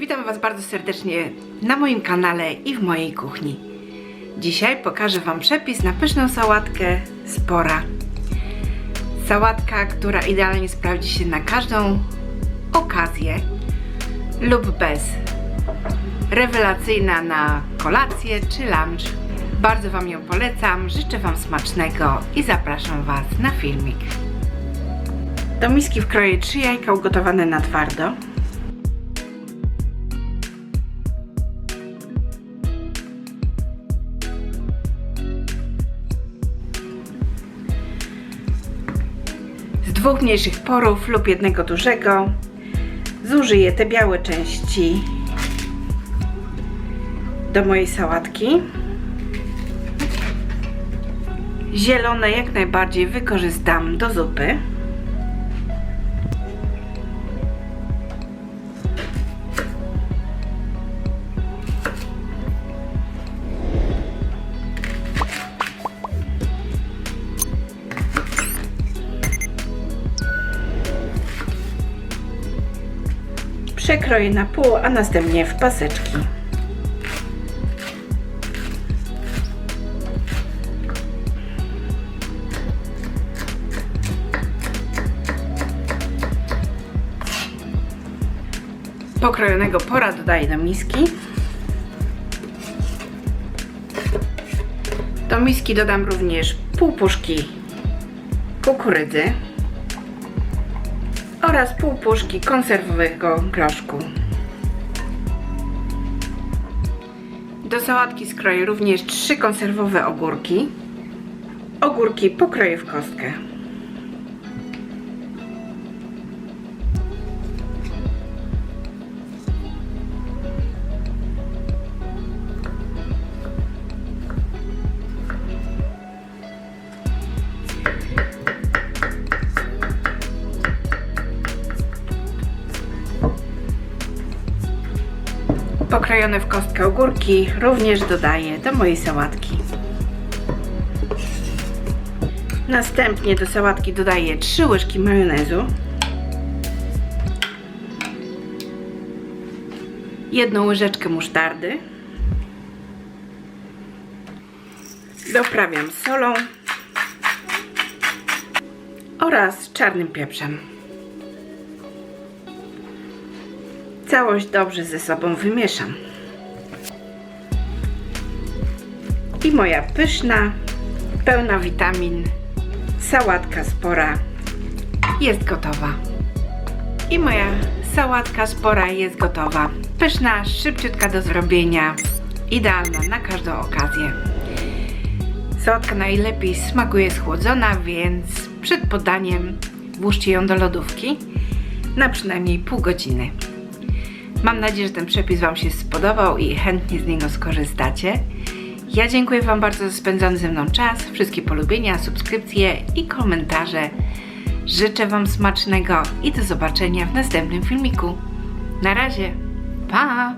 Witam Was bardzo serdecznie na moim kanale i w mojej kuchni. Dzisiaj pokażę Wam przepis na pyszną sałatkę spora. Sałatka, która idealnie sprawdzi się na każdą okazję lub bez. Rewelacyjna na kolację czy lunch. Bardzo Wam ją polecam, życzę Wam smacznego i zapraszam Was na filmik. Do miski wkroję 3 jajka ugotowane na twardo. Dwóch mniejszych porów lub jednego dużego. Zużyję te białe części do mojej sałatki. Zielone jak najbardziej wykorzystam do zupy. Przekroję na pół, a następnie w paseczki. Pokrojonego pora dodaję do miski. Do miski dodam również pół puszki kukurydzy oraz pół puszki konserwowego groszku. Do sałatki skroję również trzy konserwowe ogórki. Ogórki pokroję w kostkę. Pokrojone w kostkę ogórki również dodaję do mojej sałatki. Następnie do sałatki dodaję 3 łyżki majonezu. Jedną łyżeczkę musztardy. Doprawiam solą oraz czarnym pieprzem. Całość dobrze ze sobą wymieszam. I moja pyszna, pełna witamin sałatka spora jest gotowa. I moja sałatka spora jest gotowa. Pyszna, szybciutka do zrobienia, idealna na każdą okazję. Sałatka najlepiej smakuje schłodzona, więc przed podaniem włóżcie ją do lodówki na przynajmniej pół godziny. Mam nadzieję, że ten przepis Wam się spodobał i chętnie z niego skorzystacie. Ja dziękuję Wam bardzo za spędzony ze mną czas, wszystkie polubienia, subskrypcje i komentarze. Życzę Wam smacznego i do zobaczenia w następnym filmiku. Na razie, pa!